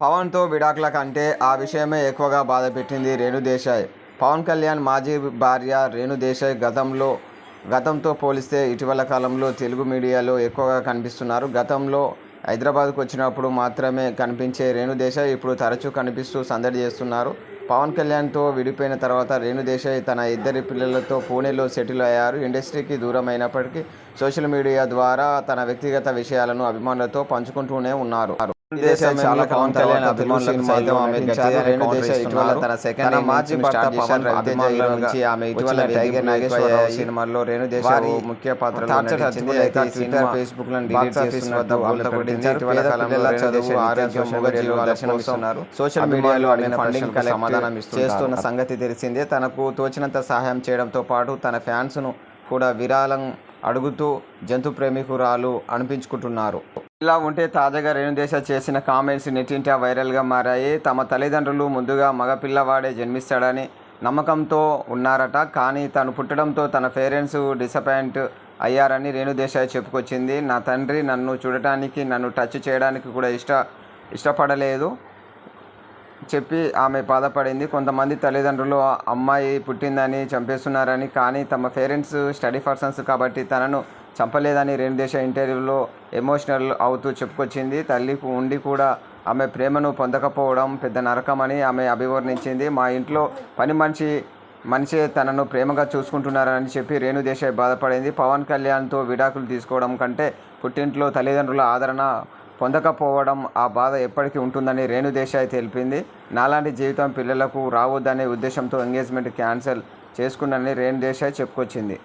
పవన్తో విడాకుల కంటే ఆ విషయమే ఎక్కువగా బాధపెట్టింది రేణు దేశాయ్. పవన్ కళ్యాణ్ మాజీ భార్య రేణు దేశాయ్ గతంలో గతంతో పోలిస్తే ఇటీవల కాలంలో తెలుగు మీడియాలో ఎక్కువగా కనిపిస్తున్నారు. గతంలో హైదరాబాద్కు వచ్చినప్పుడు మాత్రమే కనిపించే రేణు దేశాయ్ ఇప్పుడు తరచూ కనిపిస్తూ సందడి చేస్తున్నారు. పవన్ కళ్యాణ్తో విడిపోయిన తర్వాత రేణు దేశాయ్ తన ఇద్దరి పిల్లలతో పూణేలో సెటిల్ అయ్యారు. ఇండస్ట్రీకి దూరం అయినప్పటికీ సోషల్ మీడియా ద్వారా తన వ్యక్తిగత విషయాలను అభిమానులతో పంచుకుంటూనే ఉన్నారు. చాలా పవన్ కళ్యాణ్ అభిమానులకు సైతం ఆమె ఇటీవల తన సెకండ్ మాజీ భర్త పవన్ అభిమానుల నుంచి ఆమె ఇటీవల టైగర్ నాగేశ్వరరావు సినిమాలో రేణు ముఖ్య పాత్రలో నటించింది అయితే ట్విట్టర్ ఫేస్బుక్లను డిలీట్ ఇటీవల కాలంలో ఆరోగ్యం దర్శనమిస్తున్నారు సోషల్ మీడియాలో అడిగిన ఫండింగ్ సమాధానం చేస్తున్న సంగతి తెలిసిందే. తనకు తోచినంత సహాయం చేయడంతో పాటు తన ఫ్యాన్స్ను కూడా విరాళం అడుగుతూ జంతు ప్రేమికురాలు అనిపించుకుంటున్నారు. ఇలా ఉంటే తాజాగా రేణుదేశ చేసిన కామెంట్స్ నెట్టింటా వైరల్గా మారాయి. తమ తల్లిదండ్రులు ముందుగా మగ పిల్లవాడే జన్మిస్తాడని నమ్మకంతో ఉన్నారట. కానీ తను పుట్టడంతో తన పేరెంట్స్ డిసప్పాయింట్ అయ్యారని రేణుదేశాయ్ చెప్పుకొచ్చింది. నా తండ్రి నన్ను చూడటానికి నన్ను టచ్ చేయడానికి కూడా ఇష్ట ఇష్టపడలేదు. చెప్పి ఆమె బాధపడింది. కొంతమంది తల్లిదండ్రులు ఆ అమ్మాయి పుట్టిందని చంపేస్తున్నారని కానీ తమ పేరెంట్స్ స్టడీ పర్సన్స్ కాబట్టి తనను చంపలేదని రేణుదేశ ఇంటర్వ్యూలో ఎమోషనల్ అవుతూ చెప్పుకొచ్చింది. తల్లి ఉండి కూడా ఆమె ప్రేమను పొందకపోవడం పెద్ద నరకమని ఆమె అభివర్ణించింది. మా ఇంట్లో పని మనిషి మనిషే తనను ప్రేమగా చూసుకుంటున్నారని చెప్పి రేణు దేశాయ్ బాధపడింది. పవన్ కళ్యాణ్తో విడాకులు తీసుకోవడం కంటే పుట్టింట్లో తల్లిదండ్రుల ఆదరణ పొందకపోవడం ఆ బాధ ఎప్పటికీ ఉంటుందని రేణు దేశాయ్ తెలిపింది. నాలాంటి జీవితం పిల్లలకు రావద్దనే ఉద్దేశంతో ఎంగేజ్మెంట్ క్యాన్సిల్ చేసుకున్నని రేణు దేశాయ్ చెప్పుకొచ్చింది.